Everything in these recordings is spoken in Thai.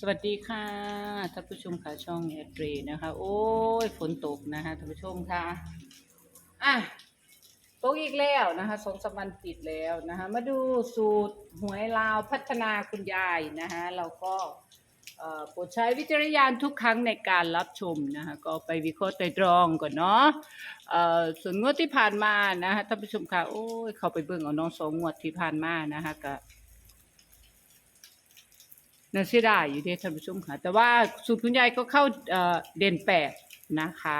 สวัสดีค่ะท่านผู้ชมค่ะช่องแอดเรนะคะ โอ้ยฝนตกนะคะท่านผู้ชมค่ะอะตกอีกแล้วนะคะสองสามวันติดแล้วนะคะ มาดูสูตรหวยลาวพัฒนาคุณยายนะคะเราก็โปรดใช้วิจารณญาณทุกครั้งในการรับชมนะคะก็ไปวิเคราะห์ไตรตรองก่อนเนาะส่วนงวดที่ผ่านมานะคะท่านผู้ชมค่ะโอ้ยเขาไปเบิ่งเอาน้องสองงวดที่ผ่านมานะคะก็ น่าเสียดายอยู่ที่ท่านผู้ชมค่ะ แต่ว่าสูตรคุณยายก็เข้าเอ่อเด่นแปดนะคะ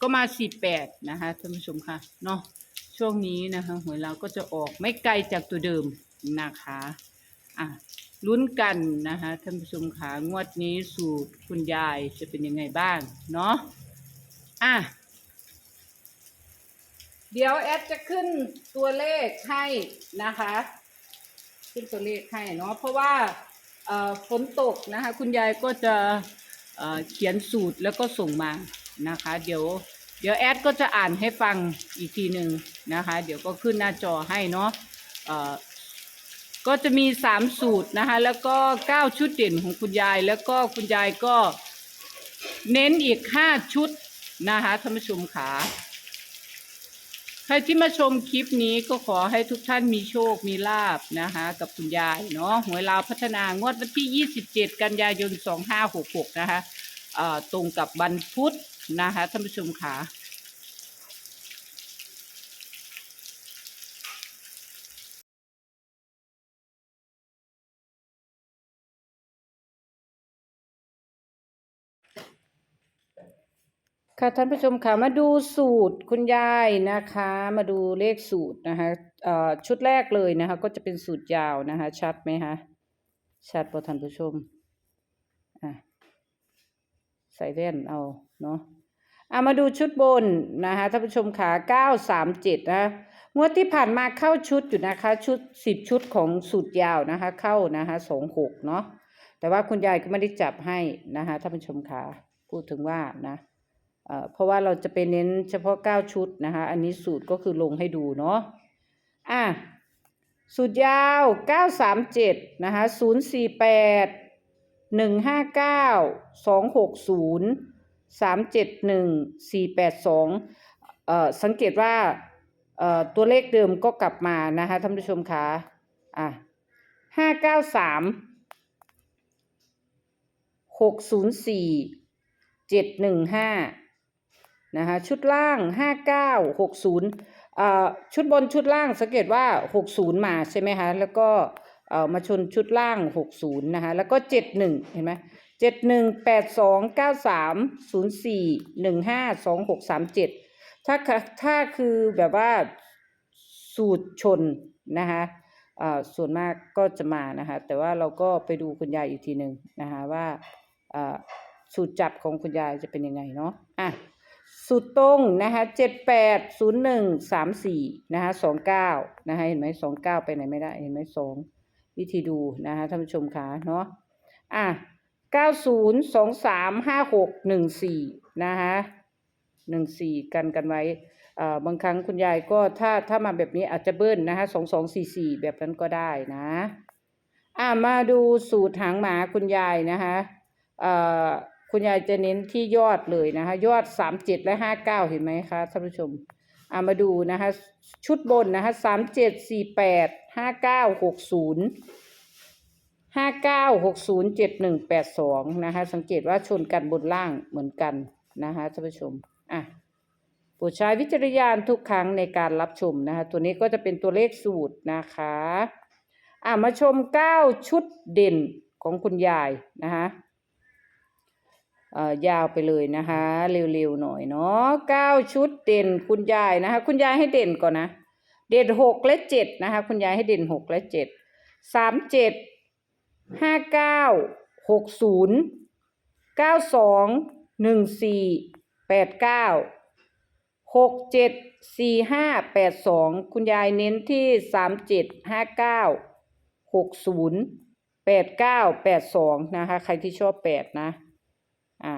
ก็มาสี่แปดนะคะท่านผู้ชมค่ะเนาะช่วงนี้นะคะหวยเราก็จะออกไม่ไกลจากตัวเดิมนะคะอะลุ้นกันนะคะท่านผู้ชมค่ะงวดนี้สูตรคุณยายจะเป็นยังไงบ้างเนาะอะเดี๋ยวแอดจะขึ้นตัวเลขให้นะคะ ขึ้นตัวเลขให้เนาะเพราะว่า ฝนตกนะคะ คุณยายก็จะเขียนสูตรแล้วก็ส่งมานะคะ เดี๋ยว เดี๋ยวแอดก็จะอ่านให้ฟังอีกทีหนึ่งนะคะ เดี๋ยวก็ขึ้นหน้าจอให้เนาะก็จะมีสามสูตรนะคะ แล้วก็เก้าชุดเด่นของคุณยาย แล้วก็คุณยายก็เน้นอีกห้าชุดนะคะท่านผู้ชมขา ใครที่มาชมคลิปนี้ก็ขอให้ทุกท่านมีโชค มีลาบนะคะ กับคุณยายเนาะหวยลาวพัฒนางวดวันที่ 27 กันยายน 2566 นะคะตรงกับวันพุธนะคะท่านผู้ชมค่ะ ค่ะท่านผู้ชมค่ะมาดูสูตรคุณยายนะคะ มาดูเลขสูตรนะคะชุดแรกเลยนะคะ ก็จะเป็นสูตรยาวนะคะ ชัดไหมคะชัดป่ะท่านผู้ชมอะใส่แว่นเอาเนาะอะมาดูชุดบนนะคะท่านผู้ชมค่ะเก้าสามเจ็ดนะคะงวดที่ผ่านมาเข้าชุดอยู่นะคะ ชุดสิบชุดของสูตรยาวนะคะ เข้านะคะสองหกเนาะแต่ว่าคุณยายก็ไม่ได้จับให้นะคะท่านผู้ชมค่ะพูดถึงว่านะ เพราะว่าเราจะไปเน้นเฉพาะ 9 ชุดนะคะ อันนี้สูตรก็คือลงให้ดูเนาะ อะ สูตรยาว 937 นะคะ 048 159 260 371 482เอ่อสังเกตว่าเอ่อตัวเลขเดิมก็กลับมานะคะท่านผู้ชมคะอะ 593 604 715 นะคะชุดล่างห้าเก้าหกศูนย์ชุดบนชุดล่างสังเกตว่าหกศูนย์มาใช่ไหมคะแล้วก็เอ่อมาชนชุดล่างหกศูนย์นะคะแล้วก็เจ็ดหนึ่งเห็นไหมเจ็ดหนึ่งแปดสองเก้าสามศูนย์สี่หนึ่งห้าสองหกสามเจ็ดถ้าถ้าคือแบบว่าสูตรชนนะคะส่วนมากก็จะมานะคะ แต่ว่าเราก็ไปดูคุณยายอีกทีหนึ่งนะคะว่าสูตรจับของคุณยายจะเป็นยังไงเนาะอะ สุดตรงนะคะเจ็ดแปดศูนย์หนึ่งสามสี่นะคะสองเก้านะคะเห็นไหมสองเก้าไปไหนไม่ได้เห็นไหมสองวิธีดูนะคะท่านผู้ชมคะเนาะอะเก้าศูนย์สองสามห้าหกหนึ่งสี่นะคะหนึ่งสี่กันกันไว้อ่าบางครั้งคุณยายก็ถ้าถ้ามาแบบนี้อาจจะเบิ้ลนะคะสองสองสี่สี่แบบนั้นก็ได้นะอะมาดูสูตรหางหมาคุณยายนะคะอ่า คุณยายจะเน้นที่ยอดเลยนะคะ ยอดสามเจ็ดและห้าเก้าเห็นไหมคะท่านผู้ชมเอามาดูนะคะ ชุดบนนะคะสามเจ็ดสี่แปดห้าเก้าหกศูนย์ห้าเก้าหกศูนย์เจ็ดหนึ่งแปดสองนะคะ สังเกตว่าชนกันบนล่างเหมือนกันนะคะท่านผู้ชมอะโปรดใช้วิจารณญาณทุกครั้งในการรับชมนะคะ ตัวนี้ก็จะเป็นตัวเลขสูตรนะคะอะมาชมเก้าชุดเด่นของคุณยายนะคะ ยาวไปเลยนะคะ เร็วๆหน่อยเนาะเก้าชุดเด่นคุณยายนะคะ คุณยายให้เด่นก่อนนะ เด่นหกและเจ็ดนะคะ คุณยายให้เด่นหกและเจ็ดสามเจ็ดห้าเก้าหกศูนย์เก้าสองหนึ่งสี่แปดเก้าหกเจ็ดสี่ห้าแปดสองคุณยายเน้นที่สามเจ็ดห้าเก้าหกศูนย์แปดเก้าแปดสองนะคะ ใครที่ชอบแปดนะ อ่า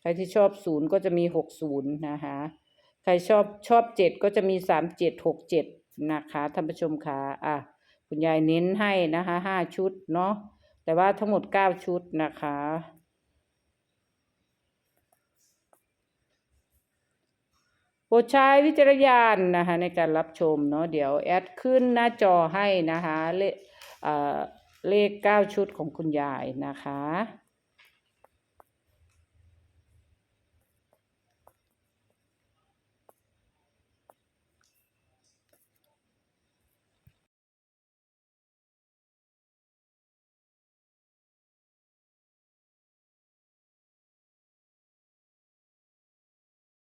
ใครที่ชอบศูนย์ก็จะมีหกศูนย์นะคะ ใครชอบชอบเจ็ดก็จะมีสามเจ็ดหกเจ็ดนะคะท่านผู้ชมคะอะคุณยายเน้นให้นะคะห้าชุดเนาะแต่ว่าทั้งหมดเก้าชุดนะคะโปรดใช้วิจารณญาณนะคะในการรับชมเนาะเดี๋ยวแอดขึ้นหน้าจอให้นะคะเลขเอ่อเลขเก้าชุดของคุณยายนะคะ